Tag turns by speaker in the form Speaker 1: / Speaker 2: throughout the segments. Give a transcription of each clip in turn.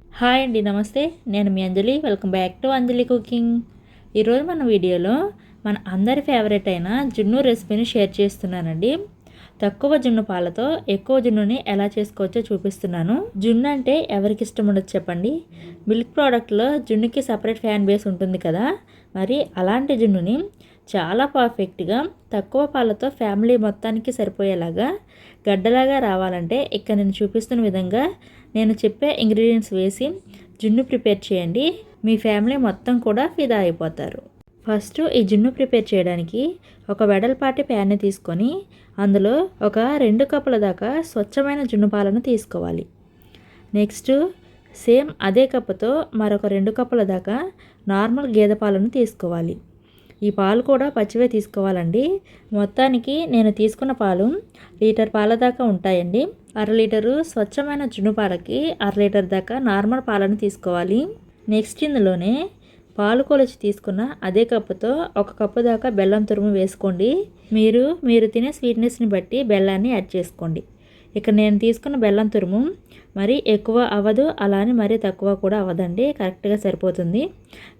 Speaker 1: Hi అండి నమస్తే. నేను మీ Anjali. Welcome back to Anjali cooking. ఈరోజు మన వీడియోలో మన అందరి ఫేవరెట్ అయిన జున్ను రెసిపీని షేర్ చేస్తున్నానండి. తక్కువ జున్ను పాలతో ఎక్కువ జున్నుని ఎలా చేసుకోవచ్చో చూపిస్తున్నాను. జున్ను అంటే ఎవరికి ఇష్టం ఉండదు చెప్పండి. మిల్క్ ప్రోడక్ట్లో జున్నుకి సపరేట్ ఫ్యాన్ బేస్ ఉంటుంది కదా. మరి అలాంటి జున్నుని చాలా పర్ఫెక్ట్గా తక్కువ పాలతో ఫ్యామిలీ మొత్తానికి సరిపోయేలాగా గడ్డలాగా రావాలంటే ఇక్కడ నేను చూపిస్తున్న విధంగా నేను చెప్పే ఇంగ్రీడియంట్స్ వేసి జున్ను ప్రిపేర్ చేయండి. మీ ఫ్యామిలీ మొత్తం కూడా ఫిదా అయిపోతారు. ఫస్ట్ ఈ జున్ను ప్రిపేర్ చేయడానికి ఒక వెడల్పాటి ప్యాన్ని తీసుకొని అందులో ఒక రెండు కప్పుల దాకా స్వచ్ఛమైన జున్ను పాలను తీసుకోవాలి. నెక్స్ట్ సేమ్ అదే కప్పుతో మరొక రెండు కప్పుల దాకా నార్మల్ గేదె పాలను తీసుకోవాలి. ఈ పాలు కూడా పచ్చివే తీసుకోవాలండి. మొత్తానికి నేను తీసుకున్న పాలు లీటర్ పాల దాకా ఉంటాయండి. అర లీటరు స్వచ్ఛమైన జున్ను పాలకి అర లీటర్ దాకా నార్మల్ పాలను తీసుకోవాలి. నెక్స్ట్ ఇందులోనే పాలు కొలిచి తీసుకున్న అదే కప్పుతో ఒక కప్పు దాకా బెల్లం తురుము వేసుకోండి. మీరు మీరు తినే స్వీట్నెస్ని బట్టి బెల్లాన్ని యాడ్ చేసుకోండి. ఇక్కడ నేను తీసుకున్న బెల్లం తురుము మరి ఎక్కువ అవ్వదు అలానే మరీ తక్కువ కూడా అవ్వదండి కరెక్ట్గా సరిపోతుంది.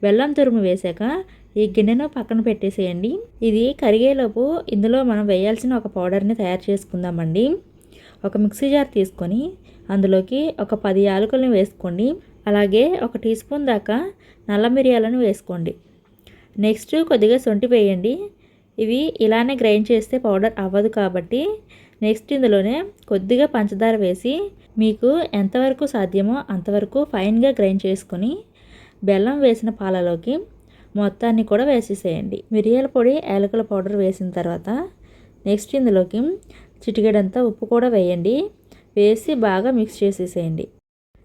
Speaker 1: బెల్లం తురుము వేసాక ఈ గిన్నెను పక్కన పెట్టేసేయండి. ఇది కరిగేలోపు ఇందులో మనం వేయాల్సిన ఒక పౌడర్ని తయారు చేసుకుందామండి. ఒక మిక్సీ జార్ తీసుకొని అందులోకి ఒక పది యాలకులను వేసుకోండి. అలాగే ఒక టీ స్పూన్ దాకా నల్ల మిరియాలను వేసుకోండి. నెక్స్ట్ కొద్దిగా సొంటి వేయండి ఇవి ఇలానే గ్రైండ్ చేస్తే పౌడర్ అవ్వదు కాబట్టి నెక్స్ట్ ఇందులోనే కొద్దిగా పంచదార వేసి మీకు ఎంతవరకు సాధ్యమో అంతవరకు ఫైన్గా గ్రైండ్ చేసుకొని బెల్లం వేసిన పాలలోకి మొత్తాన్ని కూడా వేసేసేయండి. మిరియాల పొడి యాలకుల పౌడర్ వేసిన తర్వాత నెక్స్ట్ ఇందులోకి చిటికెడంతా ఉప్పు కూడా వేయండి. వేసి బాగా మిక్స్ చేసేసేయండి.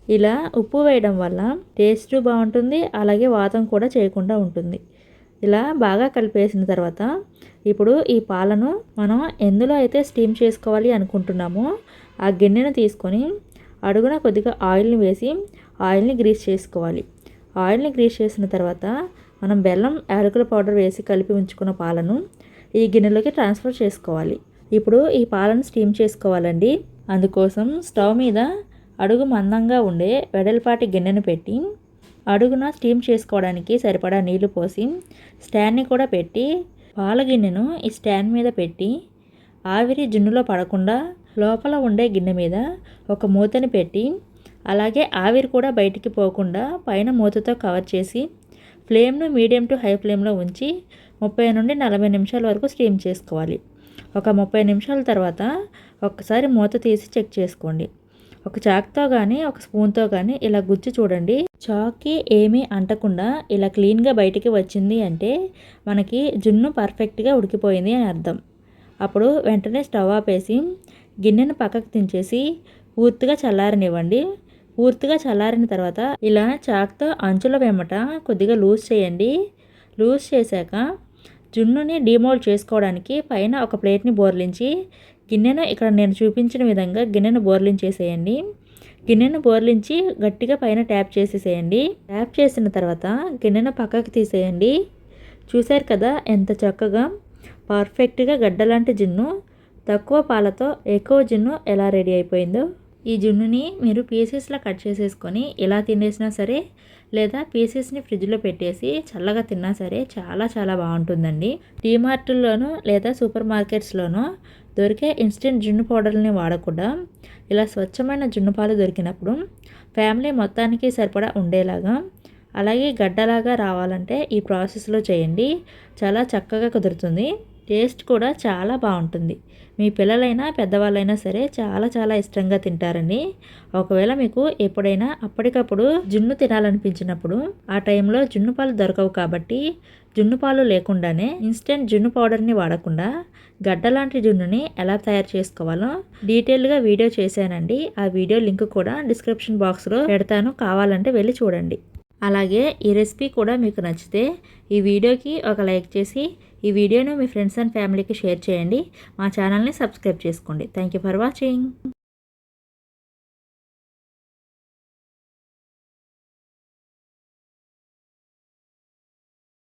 Speaker 1: ఇలా ఉప్పు వేయడం వల్ల టేస్ట్ బాగుంటుంది అలాగే వాతం కూడా చేయకుండా ఉంటుంది. ఇలా బాగా కలిపేసిన తర్వాత ఇప్పుడు ఈ పాలను మనం ఎందులో అయితే స్టీమ్ చేసుకోవాలి అనుకుంటున్నామో ఆ గిన్నెను తీసుకొని అడుగున కొద్దిగా ఆయిల్ని వేసి ఆయిల్ని గ్రీస్ చేసుకోవాలి. ఆయిల్ని గ్రీస్ చేసిన తర్వాత మనం బెల్లం యాలకుల పౌడర్ వేసి కలిపి ఉంచుకున్న పాలను ఈ గిన్నెలోకి ట్రాన్స్ఫర్ చేసుకోవాలి. ఇప్పుడు ఈ పాలను స్టీమ్ చేసుకోవాలండి. అందుకోసం స్టవ్ మీద అడుగు మందంగా ఉండే వెడల్పాటి గిన్నెను పెట్టి అడుగున స్టీమ్ చేసుకోవడానికి సరిపడా నీళ్ళు పోసి స్టాండ్ని కూడా పెట్టి పాల గిన్నెను ఈ స్టాండ్ మీద పెట్టి ఆవిరి జున్నులో పడకుండా లోపల ఉండే గిన్నె మీద ఒక మూతని పెట్టి అలాగే ఆవిరి కూడా బయటికి పోకుండా పైన మూతతో కవర్ చేసి ఫ్లేమ్ను మీడియం టు హై ఫ్లేమ్లో ఉంచి ముప్పై నుండి నలభై నిమిషాల వరకు స్టీమ్ చేసుకోవాలి. ఒక ముప్పై నిమిషాల తర్వాత ఒకసారి మూత తీసి చెక్ చేసుకోండి. ఒక చాక్తో కానీ ఒక స్పూన్తో కానీ ఇలా గుచ్చి చూడండి. చాక్కి ఏమీ అంటకుండా ఇలా క్లీన్గా బయటికి వచ్చింది అంటే మనకి జున్ను పర్ఫెక్ట్గా ఉడికిపోయింది అని అర్థం. అప్పుడు వెంటనే స్టవ్ ఆపేసి గిన్నెను పక్కకు దించేసి పూర్తిగా చల్లారనివ్వండి. పూర్తిగా చల్లారిన తర్వాత ఇలా చాక్తో అంచుల వెమ్మట కొద్దిగా లూజ్ చేయండి. లూజ్ చేశాక జున్నుని డిమోల్డ్ చేసుకోవడానికి పైన ఒక ప్లేట్ని బోర్లించి గిన్నెను ఇక్కడ నేను చూపించిన విధంగా గిన్నెను బోర్లించేసేయండి గిన్నెను బోర్లించి గట్టిగా పైన ట్యాప్ చేసేసేయండి. ట్యాప్ చేసిన తర్వాత గిన్నెను పక్కకి తీసేయండి. చూశారు కదా ఎంత చక్కగా పర్ఫెక్ట్గా గడ్డలాంటి జున్ను తక్కువ పాలతో ఎక్కువ జున్ను ఎలా రెడీ అయిపోయిందో. ఈ జున్నుని మీరు పీసెస్లో కట్ చేసేసుకొని ఇలా తినేసినా సరే లేదా పీసెస్ని ఫ్రిడ్జ్లో పెట్టేసి చల్లగా తిన్నా సరే చాలా చాలా బాగుంటుందండి. డీమార్ట్లోనూ లేదా సూపర్ మార్కెట్స్లోనూ దొరికే ఇన్స్టెంట్ జున్ను పౌడర్ని వాడకుండా ఇలా స్వచ్ఛమైన జున్ను పాలు దొరికినప్పుడు ఫ్యామిలీ మొత్తానికి సరిపడా ఉండేలాగా అలాగే గడ్డలాగా రావాలంటే ఈ ప్రాసెస్లో చేయండి. చాలా చక్కగా కుదురుతుంది. టేస్ట్ కూడా చాలా బాగుంటుంది. మీ పిల్లలైనా పెద్దవాళ్ళైనా సరే చాలా చాలా ఇష్టంగా తింటారండి. ఒకవేళ మీకు ఎప్పుడైనా అప్పటికప్పుడు జున్ను తినాలనిపించినప్పుడు ఆ టైంలో జున్ను పాలు దొరకవు కాబట్టి జున్ను పాలు లేకుండానే ఇన్స్టెంట్ జున్ను పౌడర్ని వాడకుండా గడ్డ లాంటి జున్నుని ఎలా తయారు చేసుకోవాలో డీటెయిల్గా వీడియో చేశానండి. ఆ వీడియో లింక్ కూడా డిస్క్రిప్షన్ బాక్స్లో పెడతాను. కావాలంటే వెళ్ళి చూడండి. అలాగే ఈ రెసిపీ కూడా మీకు నచ్చితే ఈ వీడియోకి ఒక లైక్ చేసి ఈ వీడియోను మీ ఫ్రెండ్స్ అండ్ ఫ్యామిలీకి షేర్ చేయండి. మా ఛానల్ని సబ్స్క్రైబ్ చేసుకోండి. Thank you for watching.